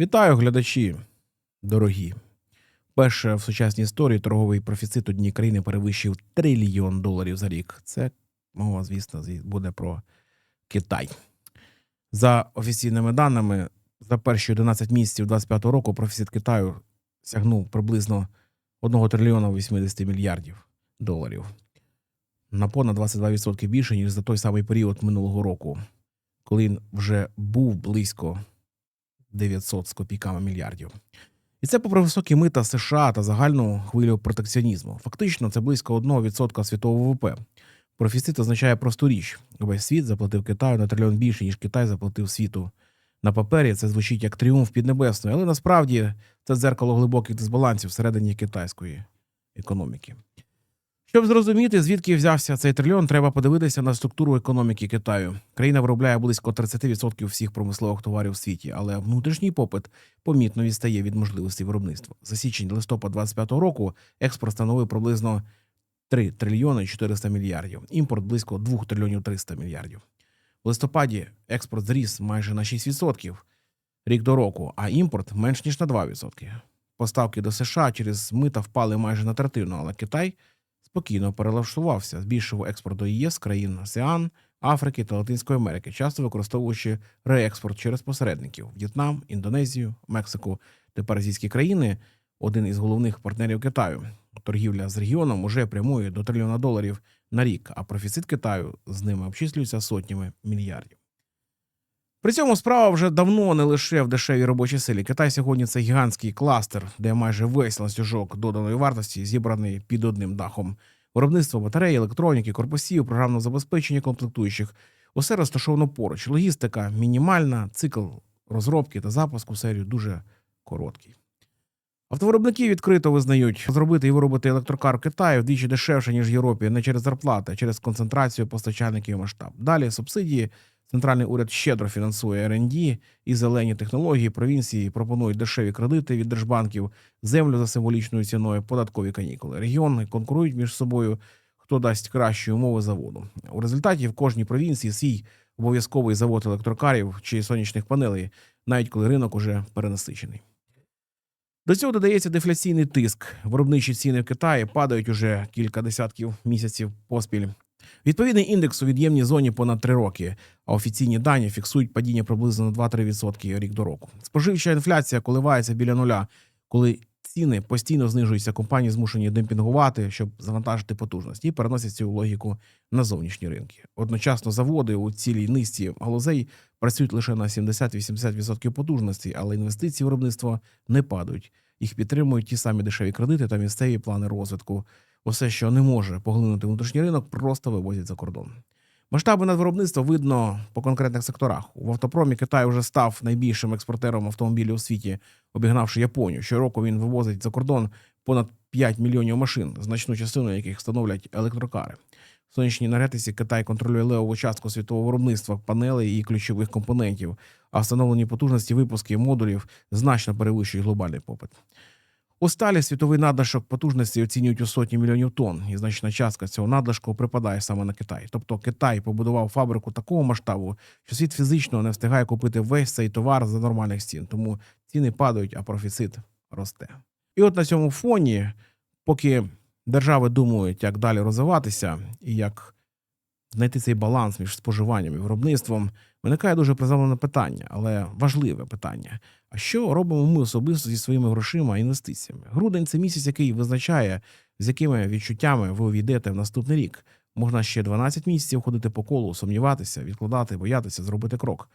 Вітаю, глядачі, дорогі. Перше в сучасній історії торговий профіцит однієї країни перевищив трильйон доларів за рік. Це мова, звісно, буде про Китай. За офіційними даними, за перші 11 місяців 2025 року профіцит Китаю сягнув приблизно 1 трильйона 80 мільярдів доларів. На понад 22% більше, ніж за той самий період минулого року, коли він вже був близько 900 з копійками мільярдів. І це попри високі мита США та загальну хвилю протекціонізму. Фактично, це близько 1% світового ВВП. Профіцит означає просту річ: весь світ заплатив Китаю на трильйон більше, ніж Китай заплатив світу. На папері це звучить як тріумф піднебесної, але насправді це дзеркало глибоких дисбалансів всередині китайської економіки. Щоб зрозуміти, звідки взявся цей трильйон, треба подивитися на структуру економіки Китаю. Країна виробляє близько 30% всіх промислових товарів у світі, але внутрішній попит помітно відстає від можливостей виробництва. За січень листопад 2025 року експорт становив приблизно 3 трильйони 400 мільярдів, імпорт близько 2 трильйонів 300 мільярдів. В листопаді експорт зріс майже на 6% рік до року, а імпорт менш ніж на 2%. Поставки до США через мита впали майже на третину, але Китай спокійно перелаштувався, збільшив експорт до ЄС, країн АСЕАН, Африки та Латинської Америки, часто використовуючи реекспорт через посередників В'єтнам, Індонезію, Мексику. Тепер азійські країни один із головних партнерів Китаю. Торгівля з регіоном уже прямує до трильйона доларів на рік, а профіцит Китаю з ними обчислюється сотнями мільярдів. При цьому справа вже давно не лише в дешевій робочій силі. Китай сьогодні це гігантський кластер, де майже весь ланцюжок доданої вартості зібраний під одним дахом. Виробництво батарей, електроніки, корпусів, програмного забезпечення комплектуючих усе розташовано поруч. Логістика мінімальна, цикл розробки та запуску серію дуже короткий. Автовиробники відкрито визнають, зробити і виробити електрокар в Китаї вдвічі дешевше, ніж в Європі, не через зарплати, а через концентрацію постачальників і масштаб. Далі субсидії. Центральний уряд щедро фінансує R&D і зелені технології. Провінції пропонують дешеві кредити від держбанків, землю за символічною ціною, податкові канікули. Регіони конкурують між собою, хто дасть кращі умови заводу. У результаті в кожній провінції свій обов'язковий завод електрокарів чи сонячних панелей, навіть коли ринок уже перенасичений. До цього додається дефляційний тиск. Виробничі ціни в Китаї падають уже кілька десятків місяців поспіль. Відповідний індекс у від'ємній зоні понад 3 роки, а офіційні дані фіксують падіння приблизно на 2-3% рік до року. Споживча інфляція коливається біля нуля, коли ціни постійно знижуються, компанії змушені демпінгувати, щоб завантажити потужності, і переносять цю логіку на зовнішні ринки. Одночасно заводи у цілій низці галузей працюють лише на 70-80% потужності, але інвестиції в виробництво не падають. Їх підтримують ті самі дешеві кредити та місцеві плани розвитку. Усе, що не може поглинути внутрішній ринок, просто вивозять за кордон. Масштаби надвиробництва видно по конкретних секторах. У автопромі Китай вже став найбільшим експортером автомобілів у світі, обігнавши Японію. Щороку він вивозить за кордон понад 5 мільйонів машин, значну частину яких становлять електрокари. В сонячній енергетиці Китай контролює левову частку світового виробництва панелей і ключових компонентів, а встановлені потужності випуски модулів значно перевищують глобальний попит. У сталі світовий надлишок потужності оцінюють у сотні мільйонів тонн, і значна частка цього надлишку припадає саме на Китай. Тобто Китай побудував фабрику такого масштабу, що світ фізично не встигає купити весь цей товар за нормальних цін. Тому ціни падають, а профіцит росте. І от на цьому фоні, поки держави думають, як далі розвиватися і як знайти цей баланс між споживанням і виробництвом, виникає дуже приземлене питання, але важливе питання. А що робимо ми особисто зі своїми грошима і інвестиціями? Грудень це місяць, який визначає, з якими відчуттями ви увійдете в наступний рік. Можна ще 12 місяців ходити по колу, сумніватися, відкладати, боятися, зробити крок.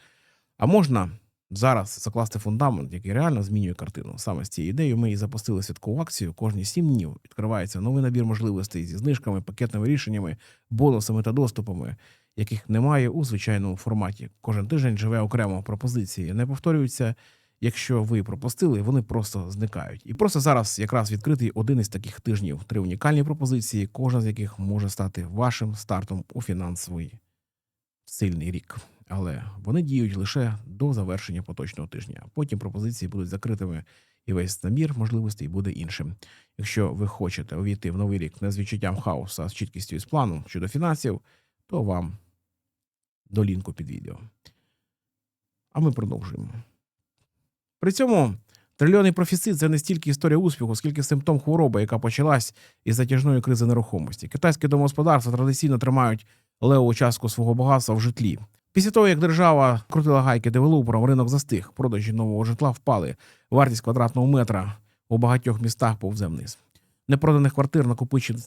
А можна зараз закласти фундамент, який реально змінює картину. Саме з цією ідеєю ми і запустили святкову акцію. Кожні 7 днів відкривається новий набір можливостей зі знижками, пакетними рішеннями, бонусами та доступами, яких немає у звичайному форматі. Кожен тиждень живе окремо пропозиції, не повторюються. Якщо ви пропустили, вони просто зникають. І просто зараз якраз відкритий один із таких тижнів. Три унікальні пропозиції, кожна з яких може стати вашим стартом у фінансовий сильний рік. Але вони діють лише до завершення поточного тижня. Потім пропозиції будуть закритими, і весь набір можливостей буде іншим. Якщо ви хочете увійти в новий рік не з відчуттям хаосу, а з чіткістю і з планом щодо фінансів, то вам до лінку під відео. А ми продовжуємо. При цьому трильйонний профіцит це не стільки історія успіху, скільки симптом хвороби, яка почалась із затяжної кризи нерухомості. Китайські домогосподарства традиційно тримають левову частку свого багатства в житлі. Після того, як держава крутила гайки девелоперам, ринок застиг. Продажі нового житла впали. Вартість квадратного метра у багатьох містах повзе вниз. Непроданих квартир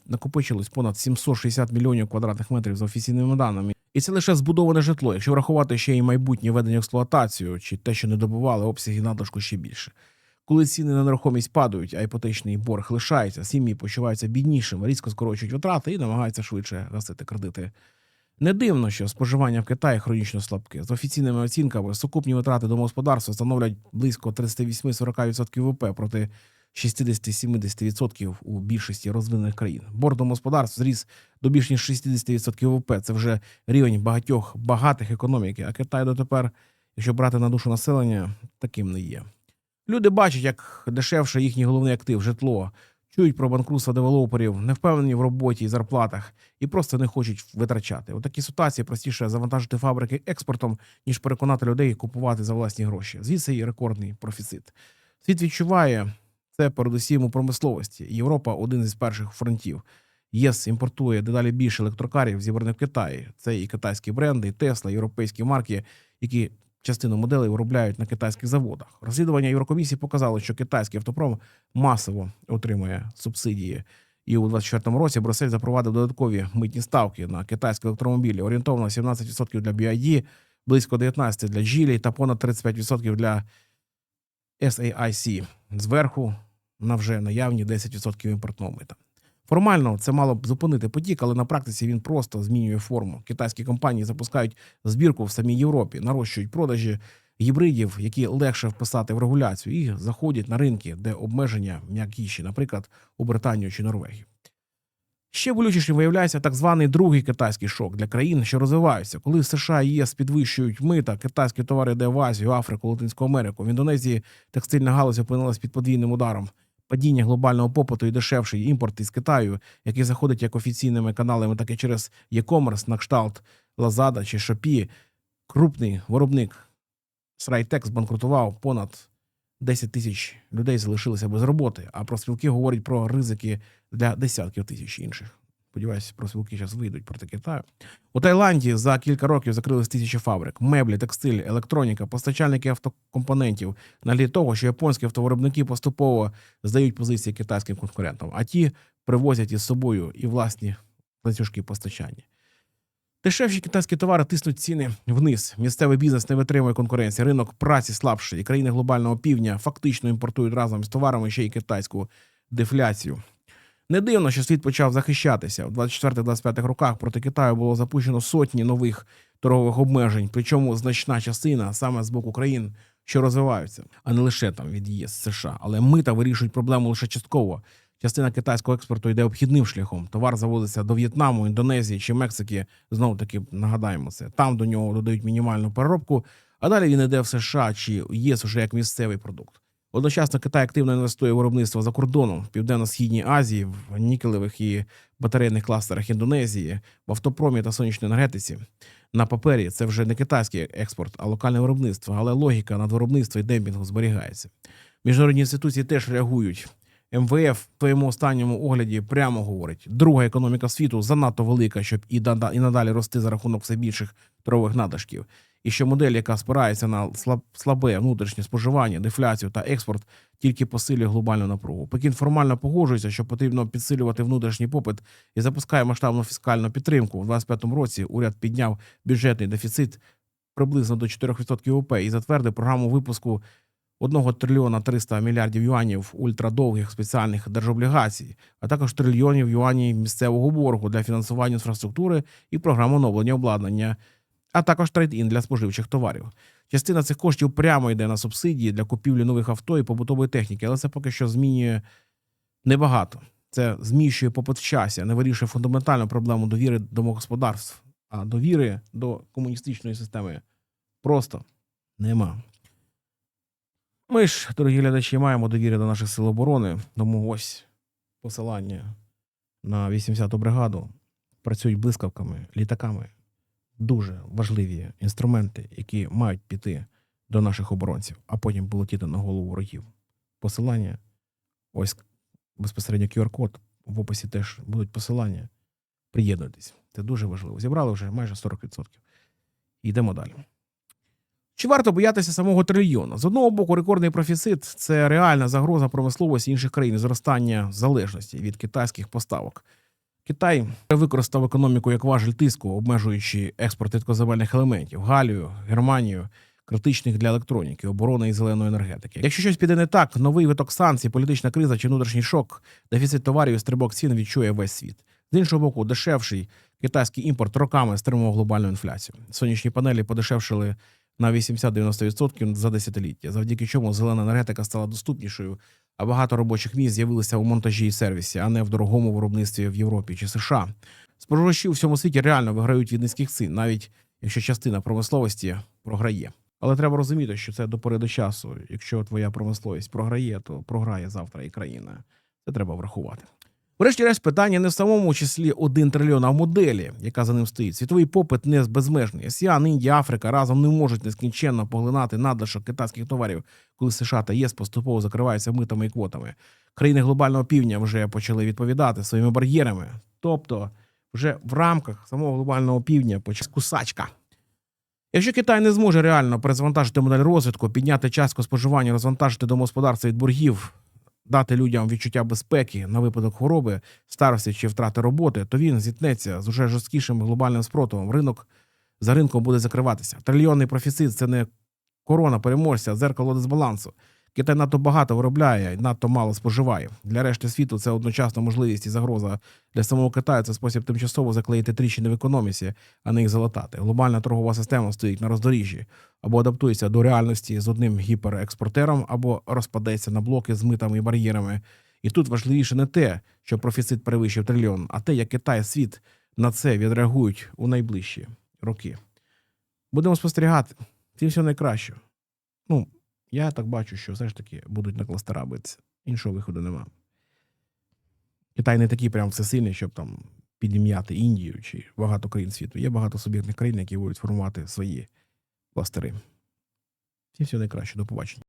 накопичилось понад 760 мільйонів квадратних метрів за офіційними даними. І це лише збудоване житло. Якщо врахувати ще й майбутнє введення в експлуатацію, чи те, що не добували, обсяги надлишку ще більше. Коли ціни на нерухомість падають, а іпотечний борг лишається, сім'ї почуваються біднішими, різко скорочують витрати і намагаються швидше гасити кредити. Не дивно, що споживання в Китаї хронічно слабке. З офіційними оцінками сукупні витрати домогосподарства становлять близько 38-40% ВВП проти 60-70% у більшості розвинених країн. Борг домогосподарств зріс до більш ніж 60% ВВП. Це вже рівень багатьох багатих економіки. А Китай дотепер, якщо брати на душу населення, таким не є. Люди бачать, як дешевше їхній головний актив житло, чують про банкрутство девелоперів, не впевнені в роботі і зарплатах і просто не хочуть витрачати. У такій ситуації простіше завантажити фабрики експортом, ніж переконати людей купувати за власні гроші. Звідси і рекордний профіцит. Світ відчуває це передусім у промисловості. Європа один із перших фронтів. ЄС імпортує дедалі більше електрокарів, зібраних в Китаї. Це і китайські бренди, і Тесла, європейські марки, які частину моделей виробляють на китайських заводах. Розслідування Єврокомісії показало, що китайський автопром масово отримує субсидії. І у 2024 році Брюссель запровадив додаткові митні ставки на китайські електромобілі, орієнтовно 17% для BYD, близько 19% для Geely та понад 35% для SAIC. Зверху на вже наявні 10% імпортного мита. Формально це мало б зупинити потік, але на практиці він просто змінює форму. Китайські компанії запускають збірку в самій Європі, нарощують продажі гібридів, які легше вписати в регуляцію, і заходять на ринки, де обмеження м'якіші, наприклад, у Британію чи Норвегію. Ще болючішим виявляється так званий другий китайський шок для країн, що розвиваються. Коли США і ЄС підвищують мита, китайські товари йде в Азію, Африку, Латинську Америку. В Індонезії текстильна галузь опинилась під подвійним ударом. Падіння глобального попиту і дешевший імпорт із Китаю, який заходить як офіційними каналами, так і через e-commerce на кшталт Lazada чи Shopee. Крупний виробник Срайтек збанкрутував понад 10 тисяч людей залишилися без роботи. А про спілки говорять про ризики для десятків тисяч інших. Сподіваюся, профспілки зараз вийдуть проти Китаю. У Таїланді за кілька років закрились тисячі фабрик, меблі, текстиль, електроніка, постачальники автокомпонентів на того, що японські автовиробники поступово здають позиції китайським конкурентам, а ті привозять із собою і власні ланцюжки постачання. Дешевші китайські товари тиснуть ціни вниз. Місцевий бізнес не витримує конкуренції. Ринок праці слабший, і країни глобального півдня фактично імпортують разом з товарами ще й китайську дефляцію. Не дивно, що світ почав захищатися. У 24-25 роках проти Китаю було запущено сотні нових торгових обмежень, причому значна частина саме з боку країн, що розвиваються, а не лише там від ЄС США. Але мита вирішують проблему лише частково. Частина китайського експорту йде обхідним шляхом. Товар заводиться до В'єтнаму, Індонезії чи Мексики. Знову таки нагадаємо це. Там до нього додають мінімальну переробку, а далі він йде в США чи ЄС уже як місцевий продукт. Одночасно Китай активно інвестує в виробництво за кордоном в південно-східній Азії, в нікелевих і батарейних кластерах Індонезії, в автопромі та сонячній енергетиці. На папері це вже не китайський експорт, а локальне виробництво, але логіка надвиробництва і демпінгу зберігається. Міжнародні інституції теж реагують. МВФ в своєму останньому огляді прямо говорить: друга економіка світу занадто велика, щоб і надалі рости за рахунок все більших торгових надлишків. І що модель, яка спирається на слаб- слабе внутрішнє споживання, дефляцію та експорт, тільки посилює глобальну напругу. Пекін формально погоджується, що потрібно підсилювати внутрішній попит і запускає масштабну фіскальну підтримку. У 2025 році уряд підняв бюджетний дефіцит приблизно до 4% ВВП і затвердив програму випуску 1 трильйона 300 мільярдів юанів ультрадовгих спеціальних держоблігацій, а також трильйонів юанів місцевого боргу для фінансування інфраструктури і програм оновлення обладнання, а також трейд-ін для споживчих товарів. Частина цих коштів прямо йде на субсидії для купівлі нових авто і побутової техніки, але це поки що змінює небагато. Це зміщує попит в часі, не вирішує фундаментальну проблему довіри домогосподарств, а довіри до комуністичної системи просто нема. Ми ж, дорогі глядачі, маємо довіру до наших сил оборони, тому ось посилання на 80-ту бригаду працюють блискавками, літаками. Дуже важливі інструменти, які мають піти до наших оборонців, а потім полетіти на голову ворогів. Посилання, ось безпосередньо QR-код, в описі теж будуть посилання. Приєднуйтесь. Це дуже важливо. Зібрали вже майже 40%. Йдемо далі. Чи варто боятися самого трильйона? З одного боку, рекордний профіцит це реальна загроза промисловості інших країн, зростання залежності від китайських поставок. Китай використав економіку як важель тиску, обмежуючи експорт рідкоземельних елементів, Галію, Германію, критичних для електроніки, оборони і зеленої енергетики. Якщо щось піде не так, новий виток санкцій, політична криза чи внутрішній шок, дефіцит товарів і стрибок цін відчує весь світ. З іншого боку, дешевший китайський імпорт роками стримував глобальну інфляцію. Сонячні панелі подешевшили на 80-90% за десятиліття, завдяки чому зелена енергетика стала доступнішою, а багато робочих місць з'явилися у монтажі і сервісі, а не в дорогому виробництві в Європі чи США. Споживачі у всьому світі реально виграють від низьких цін, навіть якщо частина промисловості програє. Але треба розуміти, що це до пори до часу. Якщо твоя промисловість програє, то програє завтра і країна. Це треба врахувати. Врешті-решт, питання не в самому числі 1 трильйон, а в моделі, яка за ним стоїть. Світовий попит не безмежний. Асіан, Індія, Африка разом не можуть нескінченно поглинати надлишок китайських товарів, коли США та ЄС поступово закриваються митами і квотами. Країни глобального півдня вже почали відповідати своїми бар'єрами. Тобто, вже в рамках самого глобального півдня почалась кусачка. Якщо Китай не зможе реально перезвантажити модель розвитку, підняти частку споживання, розвантажити домогосподарство від боргів, дати людям відчуття безпеки на випадок хвороби, старості чи втрати роботи, то він зіткнеться з уже жорсткішим глобальним спротивом. Ринок за ринком буде закриватися. Трильйонний профіцит це не корона переможця, а дзеркало дисбалансу. Китай надто багато виробляє і надто мало споживає. Для решти світу це одночасно можливість і загроза. Для самого Китаю це спосіб тимчасово заклеїти тріщини в економіці, а не їх залатати. Глобальна торгова система стоїть на роздоріжжі або адаптується до реальності з одним гіперекспортером, або розпадеться на блоки з митами і бар'єрами. І тут важливіше не те, що профіцит перевищив трильйон, а те, як Китай світ на це відреагують у найближчі роки. Будемо спостерігати. Всім всього найкращого. Ну, я так бачу, що все ж таки будуть на кластера битися. Іншого виходу нема. Китай не такий прям всесильний, щоб там підім'яти Індію чи багато країн світу. Є багато суб'єктних країн, які будуть формувати свої кластери. Всім всього найкраще. До побачення.